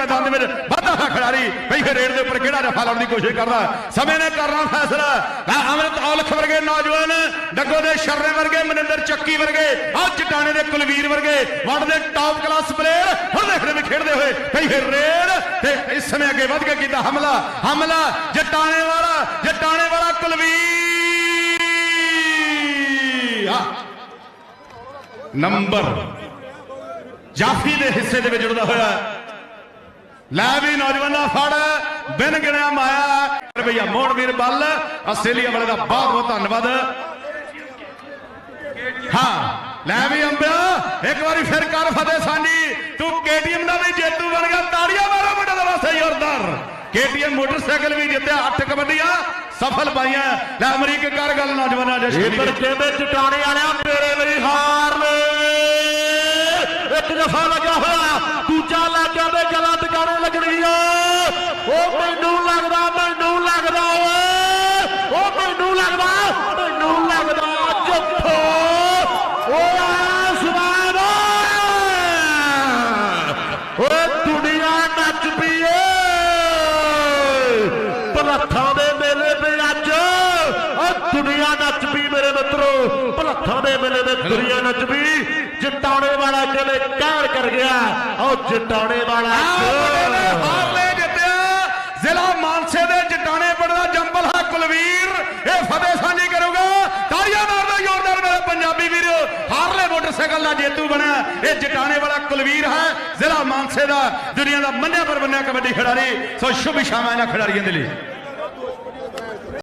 ਵਿੱਚ ਵਾਧਾ ਹੈ ਖਿਡਾਰੀ ਪਹਿਲੇ ਰੇਡ ਦੇ ਉੱਪਰ ਕਿਹੜਾ ਰਫਾ ਲਾਉਣ ਦੀ ਕੋਸ਼ਿਸ਼ ਕਰਦਾ? ਸਮੇਂ ਨੇ ਕਰਨਾ ਫੈਸਲਾ। ਅਮਰਤ ਔਲਖ ਵਰਗੇ ਨੌਜਵਾਨ, ਡੱਗੋ ਦੇ ਸ਼ਰਨੇ ਵਰਗੇ, ਮਨਿੰਦਰ ਚੱਕੀ ਵਰਗੇ, ਆ ਚਟਾਣੇ ਦੇ ਕੁਲਵੀਰ ਵਰਗੇ ਵਰਲਡ ਦੇ ਟਾਪ ਕਲਾਸ ਪਲੇਅਰ ਹੁਣ ਦੇਖਦੇ ਵੀ ਖੇਡਦੇ ਹੋਏ। ਪਹਿਲੇ ਰੇਡ ਤੇ ਇਸ ਸਮੇਂ ਅੱਗੇ ਵੱਧ ਕੇ ਕੀਤਾ ਹਮਲਾ। ਹਮਲਾ ਜਟਾਣੇ ਵਾਲਾ ਜਟਾਣੇ ਵਾਲਾ ਕੁਲਵੀਰ। ਨੰਬਰ ਜਾਫੀ ਦੇ ਹਿੱਸੇ ਦੇ ਵਿੱਚ ਜੁੜਦਾ ਹੋਇਆ। ਲੈ ਵੀ ਨੌਜਵਾਨਾਂ ਫੜ, ਬਿਨ ਗਿਣਿਆ ਮਾਇਆ। ਰੁਪਈਆ ਮੋੜ ਵੀਰ ਬੱਲ, ਆਸਟ੍ਰੇਲੀਆ ਵਾਲੇ ਦਾ ਬਹੁਤ ਬਹੁਤ ਧੰਨਵਾਦ। ਹਾਂ, ਲੈ ਵੀ ਅੰਬਿਆ, ਇੱਕ ਵਾਰੀ ਫਿਰ ਕਰ ਫਤਿਹ ਸਾਂਝੀ। ਤੂੰ KTM ਦਾ ਵੀ ਜੇਤੂ ਬਣ ਗਿਆ, ਤਾੜੀਆਂ ਮਾਰੋ ਮੁੰਡੇ ਦਾ ਵਾਸਤੇ, ਜ਼ੋਰਦਾਰ। KTM ਮੋਟਰਸਾਈਕਲ ਵੀ ਜਿੱਤਿਆ, ਅੱਠ ਕਬੱਡੀਆਂ ਸਫਲ ਪਾਈਆਂ। ਲੈ ਅਮਰੀਕ, ਕਰ ਗੱਲ ਨੌਜਵਾਨਾਂ ਜਸ਼ਨ ਇਧਰ ਕਹਿੰਦੇ ਚਟਾਣੇ ਵਾਲਿਆ ਮੇਰੇ ਲਈ ਹਾਰ ਇੱਕ ਦਫਾ ਲੱਗਾ ਹੋਇਆ, ਦੂਜਾ ਲੱਗ ਗਿਆ ਤੇ ਗਲਾ ਟਿਕਾਣੇ ਲੱਗਣੀ ਆ। ਉਹ ਮੈਨੂੰ ਲੱਗਦਾ ਮੈਨੂੰ ਲੱਗਦਾ ਓਏ। ਉਹ ਮੈਨੂੰ ਲੱਗਦਾ ਮੈਨੂੰ ਲੱਗਦਾ ਜੱਫੋ ਓਏ ਆਸਮਾਨ ਓਏ ਦੁਨੀਆ ਨੱਚ ਪਈ ਏ। ਭਲੱਥਾਂ ਦੇ ਮੇਲੇ ਤੇ ਅੱਜ। ਓ ਦੁਨੀਆ ਨੱਚ ਪਈ ਮੇਰੇ ਮਿੱਤਰੋ। ਭਲੱਥਾਂ ਦੇ ਮੇਲੇ ਤੇ ਦੁਨੀਆ ਨੱਚ ਪਈ। ਜਟਾਣੇ ਵਾਲਾ ਚਲੇ ਕਹਿਰ ਕਰ ਗਿਆ ਓ ਜਟਾਣੇ ਵਾਲਾ ਹਾਰਲੇ ਜਿੱਤਿਆ। ਜ਼ਿਲ੍ਹਾ ਮਾਨਸੇ ਦੇ ਜਟਾਣੇ ਪਿੰਡ ਦਾ ਜੰਬਲ ਹੈ ਕੁਲਵੀਰ ਇਹ ਫਤਿਹ ਸਾਂਝੀ ਕਰੂਗਾ। ਤਾੜੀਆਂ ਮਾਰਦਾ ਜ਼ੋਰਦਾਰ ਮੇਰੇ ਪੰਜਾਬੀ ਵੀਰ ਹਾਰਲੇ ਮੋਟਰਸਾਈਕਲ ਦਾ ਜੇਤੂ ਬਣਿਆ ਇਹ ਜਟਾਣੇ ਵਾਲਾ ਕੁਲਵੀਰ ਹੈ ਜ਼ਿਲ੍ਹਾ ਮਾਨਸੇ ਦਾ ਦੁਨੀਆ ਦਾ ਮੰਨਿਆ ਪਰਵੰਨਿਆ ਕਬੱਡੀ ਖਿਡਾਰੀ। ਸੋ ਸ਼ੁਭ ਸ਼ਾਮਾਂ ਇਹਨਾਂ ਖਿਡਾਰੀਆਂ ਦੇ ਲਈ।